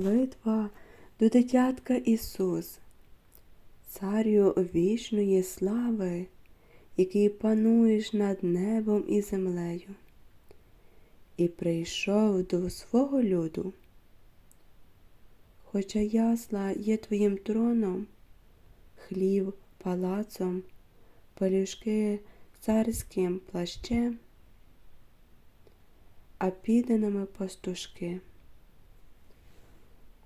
Молитва до дитятка Ісус, Царю вічної слави, який пануєш над небом і землею, і прийшов до свого люду. Хоча ясла є твоїм троном, хлів палацом, пелюшки царським плащем, а підданими пастушки.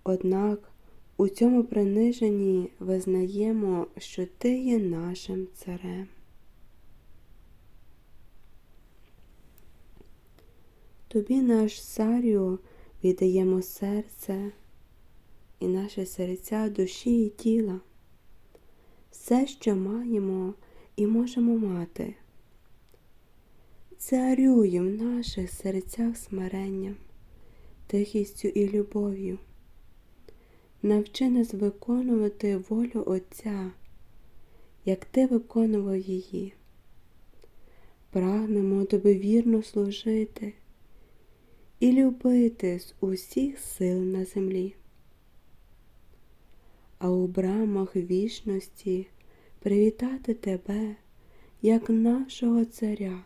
Однак у цьому приниженні визнаємо, що ти є нашим царем. Тобі, наш царю, віддаємо серце і наші серця душі і тіла, все, що маємо і можемо мати. Царюй в наших серцях смиренням, тихістю і любов'ю. Навчи нас виконувати волю Отця, як Ти виконував її. Прагнемо тобі вірно служити і любити з усіх сил на землі. А у брамах вічності привітати тебе, як нашого царя,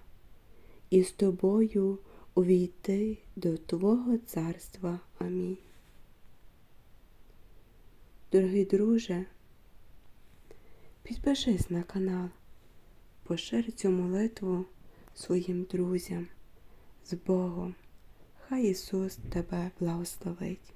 і з тобою увійти до Твого царства. Амінь. Дорогий друже, підпишись на канал, пошир цю молитву своїм друзям з Богом. Хай Ісус тебе благословить.